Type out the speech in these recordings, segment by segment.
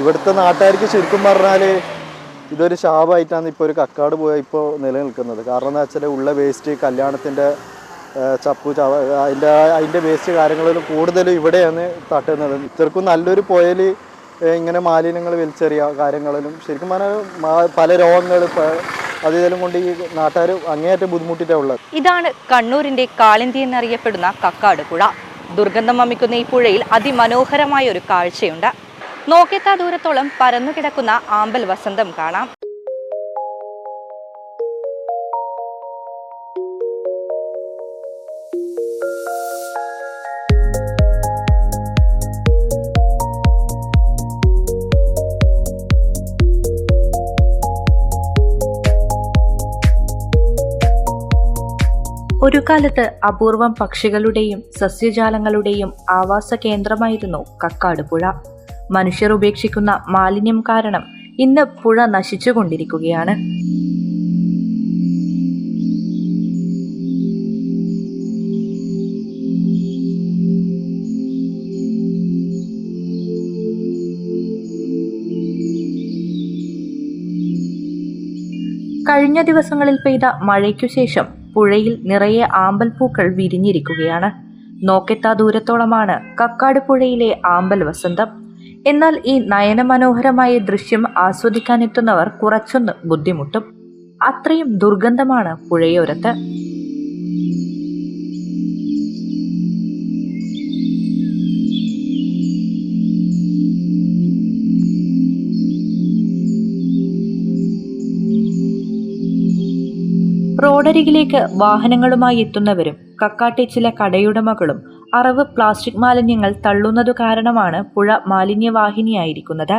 ഇവിടുത്തെ നാട്ടുകാർക്ക് ശരിക്കും പറഞ്ഞാൽ ഇതൊരു ശാപമായിട്ടാണ് ഇപ്പോൾ ഒരു കക്കാട് പോയ ഇപ്പോൾ നിലനിൽക്കുന്നത്. കാരണം എന്താ വെച്ചാൽ ഉള്ള വേസ്റ്റ് കല്യാണത്തിന്റെ ചപ്പു ചവ അതിന്റെ അതിന്റെ വേസ്റ്റ് കാര്യങ്ങളിലും കൂടുതലും ഇവിടെയാണ് തട്ടുന്നത്. ഇത്രക്കും നല്ലൊരു പുഴയിൽ ഇങ്ങനെ മാലിന്യങ്ങൾ വലിച്ചെറിയ കാര്യങ്ങളിലും ശരിക്കും പറഞ്ഞാൽ പല രോഗങ്ങൾ അത് ഇതെല്ലാം കൊണ്ട് ഈ നാട്ടുകാർ അങ്ങേയറ്റം ബുദ്ധിമുട്ടിട്ടാണ് ഉള്ളത്. ഇതാണ് കണ്ണൂരിന്റെ കാളിന്തി എന്നറിയപ്പെടുന്ന കക്കാട് പുഴ. ദുർഗന്ധം വമിക്കുന്ന ഈ പുഴയിൽ അതിമനോഹരമായ ഒരു കാഴ്ചയുണ്ട്. നോക്കെത്താ ദൂരത്തോളം പരന്നു കിടക്കുന്ന ആമ്പൽ വസന്തം കാണാം. ഒരു കാലത്ത് അപൂർവം പക്ഷികളുടെയും സസ്യജാലങ്ങളുടെയും ആവാസ കേന്ദ്രമായിരുന്നു കക്കാട് പുഴ. മനുഷ്യർ ഉപേക്ഷിക്കുന്ന മാലിന്യം കാരണം ഇന്ന് പുഴ നശിച്ചുകൊണ്ടിരിക്കുകയാണ്. കഴിഞ്ഞ ദിവസങ്ങളിൽ പെയ്ത മഴയ്ക്കു ശേഷം പുഴയിൽ നിറയെ ആമ്പൽ പൂക്കൾ വിരിഞ്ഞിരിക്കുകയാണ്. നോക്കെത്താ ദൂരത്തോളമാണ് കക്കാട് പുഴയിലെ ആമ്പൽ വസന്തം. എന്നാൽ ഈ നയനമനോഹരമായ ദൃശ്യം ആസ്വദിക്കാനെത്തുന്നവർ കുറച്ചൊന്ന് ബുദ്ധിമുട്ടും. അത്രയും ദുർഗന്ധമാണ് പുഴയോരത്ത്. റോഡരികിലേക്ക് വാഹനങ്ങളുമായി എത്തുന്നവരും കക്കാട്ടെ ചില കടയുടമകളും അറവ് പ്ലാസ്റ്റിക് മാലിന്യങ്ങൾ തള്ളുന്നതു കാരണമാണ് പുഴ മാലിന്യവാഹിനിയായിരിക്കുന്നത്.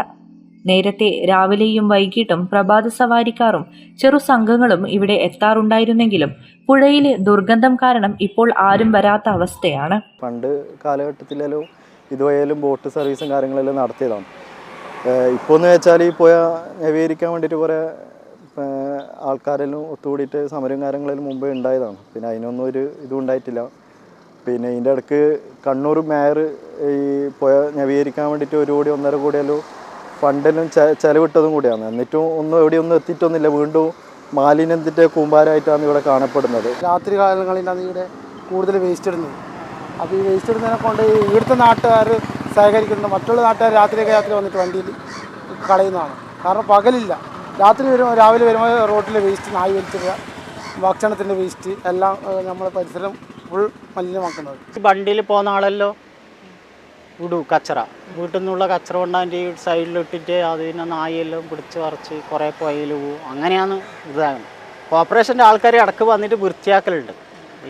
നേരത്തെ രാവിലെയും വൈകിട്ടും പ്രഭാത സവാരിക്കാറും ചെറു സംഘങ്ങളും ഇവിടെ എത്താറുണ്ടായിരുന്നെങ്കിലും പുഴയിലെ ദുർഗന്ധം കാരണം ഇപ്പോൾ ആരും വരാത്ത അവസ്ഥയാണ്. പണ്ട് കാലഘട്ടത്തിലെല്ലാം ഇതുവരെയും ബോട്ട് സർവീസും കാര്യങ്ങളെല്ലാം നടത്തിയതാണ്. ഇപ്പോൾ എന്ന് വെച്ചാൽ ഈ പുഴ നവീകരിക്കാൻ വേണ്ടിയിട്ട് കുറേ ആൾക്കാരെല്ലാം ഒത്തുകൂടിയിട്ട് സമരവും കാര്യങ്ങളെല്ലാം മുമ്പേ ഉണ്ടായതാണ്. പിന്നെ അതിനൊന്നും ഒരു ഇതും ഉണ്ടായിട്ടില്ല. പിന്നെ ഇതിന്റെ ഇടയ്ക്ക് കണ്ണൂർ മേയർ ഈ പുഴ നവീകരിക്കാൻ വേണ്ടിയിട്ട് ഒരു കോടി ഒന്നര കോടിയല്ലോ ഫണ്ടെല്ലാം ചെലവിട്ടതും കൂടിയാണ്. എന്നിട്ടും ഒന്നും എവിടെയൊന്നും എത്തിയിട്ടൊന്നുമില്ല. വീണ്ടും മാലിന്യത്തിന്റെ കൂമ്പാരമായിട്ടാണ് ഇവിടെ കാണപ്പെടുന്നത്. രാത്രി കാലങ്ങളിലാണ് ഇവിടെ കൂടുതൽ വേസ്റ്റ് ഇടുന്നത്. അപ്പോൾ ഈ വേസ്റ്റ് ഇടുന്നതിനെ കൊണ്ട് ഇവിടുത്തെ നാട്ടുകാർ സഹകരിക്കുന്നുണ്ട്. മറ്റുള്ള നാട്ടുകാർ രാത്രിയൊക്കെ രാത്രി വന്നിട്ട് വണ്ടിയിൽ കളയുന്നതാണ്. കാരണം പകലില്ല. രാത്രി വരുമ്പോൾ രാവിലെ വരുമ്പോൾ റോട്ടിലെ വേസ്റ്റ് നായി വലിച്ചിടുക ഭക്ഷണത്തിന്റെ വേസ്റ്റ് എല്ലാം നമ്മുടെ പരിസരം ഫുൾ മലിനമാക്കുന്നത്. വണ്ടിയിൽ പോകുന്ന ആളല്ലോ? ഇടൂ കച്ചറ. വീട്ടിൽ നിന്നുള്ള കച്ചറ കൊണ്ടാന്റെ ഈ സൈഡിലിട്ടിട്ട് അതിനെ നായെല്ലാം പിടിച്ച് പറിച്ച് കുറേ പോയിൽ പോവും. അങ്ങനെയാണ് ഇതാകുന്നത്. കോർപ്പറേഷന്റെ ആൾക്കാർ ഇടയ്ക്ക് വന്നിട്ട് വൃത്തിയാക്കലുണ്ട്.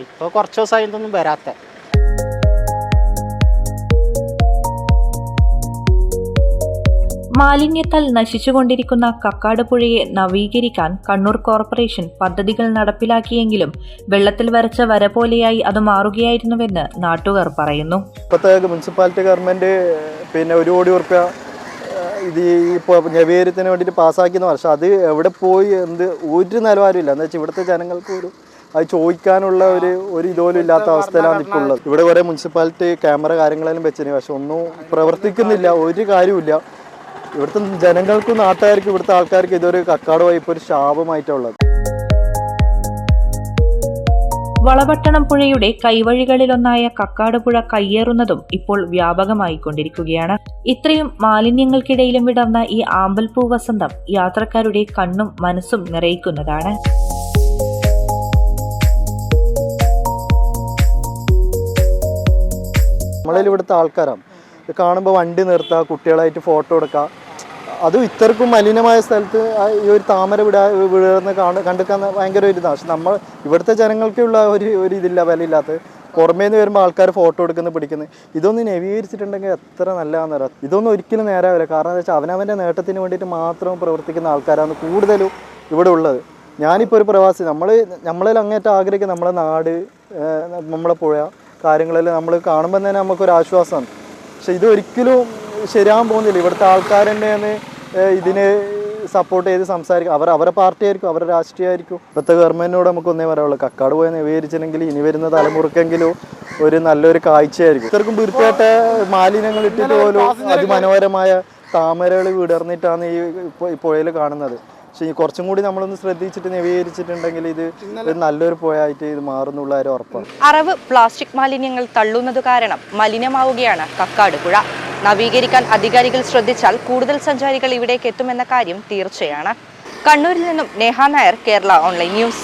ഇപ്പോൾ കുറച്ച് ദിവസമായി ഇതൊന്നും വരാത്ത. മാലിന്യത്താൽ നശിച്ചുകൊണ്ടിരിക്കുന്ന കക്കാട് പുഴയെ നവീകരിക്കാൻ കണ്ണൂർ കോർപ്പറേഷൻ പദ്ധതികൾ നടപ്പിലാക്കിയെങ്കിലും വെള്ളത്തിൽ വരച്ച വര പോലെയായി അത് മാറുകയായിരുന്നുവെന്ന് നാട്ടുകാർ പറയുന്നു. ഇപ്പോഴത്തെ മുനിസിപ്പാലിറ്റി ഗവൺമെന്റ് പിന്നെ ഒരു കോടി ഉറുപ്പ്യ ഇത് ഇപ്പോൾ നവീകരണത്തിന് വേണ്ടിയിട്ട് പാസ്സാക്കിയെന്ന് പക്ഷേ അത് എവിടെ പോയി എന്ത് ഒരു നിലവാരമില്ല എന്താ വെച്ചാൽ ഇവിടുത്തെ ജനങ്ങൾക്ക് ഒരു അത് ചോദിക്കാനുള്ള ഒരു ഒരു ഇതുപോലും ഇല്ലാത്ത അവസ്ഥയിലാണ് ഇപ്പോൾ ഉള്ളത്. ഇവിടെ കുറേ മുനിസിപ്പാലിറ്റി ക്യാമറ കാര്യങ്ങളെല്ലാം വെച്ചിന് പക്ഷെ ഒന്നും പ്രവർത്തിക്കുന്നില്ല. ഒരു കാര്യമില്ല ഇവിടുത്തെ ജനങ്ങൾക്കും നാട്ടുകാർക്കും ഇവിടുത്തെ ആൾക്കാർക്കും ഇതൊരു കക്കാട് വായ്പ ഒരു ശാപമായിട്ടുള്ളത് വളപട്ടണം പുഴയുടെ കൈവഴികളിലൊന്നായ കക്കാട് പുഴ കയ്യേറുന്നതും ഇപ്പോൾ വ്യാപകമായി വ്യാപകമായിക്കൊണ്ടിരിക്കുകയാണ്. ഇത്രയും മാലിന്യങ്ങൾക്കിടയിലും വിടർന്ന ഈ ആമ്പൽപ്പൂ വസന്തം യാത്രക്കാരുടെ കണ്ണും മനസ്സും നിറയിക്കുന്നതാണ്. നമ്മളിൽ ഇവിടുത്തെ ആൾക്കാരാണ് ഇത് കാണുമ്പോൾ വണ്ടി നിർത്തുക കുട്ടികളായിട്ട് ഫോട്ടോ എടുക്കുക അതും ഇത്രക്കും മലിനമായ സ്ഥലത്ത് ഈ ഒരു താമര വിടാ വിടുന്ന കാണ കണ്ടെക്കാൻ ഭയങ്കര ഒരു ഇതാണ് പക്ഷെ നമ്മൾ ഇവിടുത്തെ ജനങ്ങൾക്കുള്ള ഒരു ഒരു ഇതില്ല വിലയില്ലാത്ത പുറമേ നിന്ന് വരുമ്പോൾ ആൾക്കാർ ഫോട്ടോ എടുക്കുന്നത് പിടിക്കുന്നത് ഇതൊന്ന് നവീകരിച്ചിട്ടുണ്ടെങ്കിൽ എത്ര നല്ലതാണെന്ന് പറയാം ഇതൊന്നും ഒരിക്കലും നേരാവില്ല. കാരണം എന്താ വെച്ചാൽ അവനവന്റെ നേട്ടത്തിന് വേണ്ടിയിട്ട് മാത്രം പ്രവർത്തിക്കുന്ന ആൾക്കാരാണ് കൂടുതലും ഇവിടെ ഉള്ളത്. ഞാനിപ്പോൾ ഒരു പ്രവാസി. നമ്മൾ നമ്മളിൽ അങ്ങേറ്റം ആഗ്രഹിക്കുന്ന നമ്മളെ നാട് നമ്മളെ പുഴ കാര്യങ്ങളെല്ലാം നമ്മൾ കാണുമ്പോൾ തന്നെ നമുക്കൊരു ആശ്വാസമാണ് പക്ഷെ ഇത് ഒരിക്കലും ശരിയാകാൻ പോകുന്നില്ല. ഇവിടുത്തെ ആൾക്കാർ തന്നെയാണ് ഇതിന് സപ്പോർട്ട് ചെയ്ത് സംസാരിക്കും അവർ അവരെ പാർട്ടി ആയിരിക്കും അവരുടെ രാഷ്ട്രീയമായിരിക്കും ഇപ്പോഴത്തെ ഗവൺമെന്റിനോട് നമുക്ക് ഒന്നേ പറയുള്ളൂ കക്കാട് പോയി നിവേദിച്ചില്ലെങ്കിൽ ഇനി വരുന്ന തലമുറക്കെങ്കിലും ഒരു നല്ലൊരു കാഴ്ചയായിരിക്കും. ഇത്രക്കും വൃത്തിയായിട്ട മാലിന്യങ്ങൾ ഇട്ടിട്ട് പോലും അതിമനോഹരമായ താമരകൾ വിടർന്നിട്ടാണ് ഈ പുഴയിൽ കാണുന്നത്. പക്ഷേ ഈ കുറച്ചും കൂടി നമ്മളൊന്ന് ശ്രദ്ധിച്ചിട്ട് നവീകരിച്ചിട്ടുണ്ടെങ്കിൽ ഇത് ഒരു നല്ലൊരു പുഴയായിട്ട് ഇത് മാറുന്നുള്ള ഒരു ഉറപ്പാണ്. അറവ് പ്ലാസ്റ്റിക് മാലിന്യങ്ങൾ തള്ളുന്നത് കാരണം മലിനമാവുകയാണ് കക്കാട് പുഴ. നവീകരിക്കാൻ അധികാരികൾ ശ്രദ്ധിച്ചാൽ കൂടുതൽ സഞ്ചാരികൾ ഇവിടേക്ക് എത്തുമെന്ന കാര്യം തീർച്ചയാണ്. കണ്ണൂരിൽ നിന്നും നേഹ നായർ കേരള ഓൺലൈൻ ന്യൂസ്.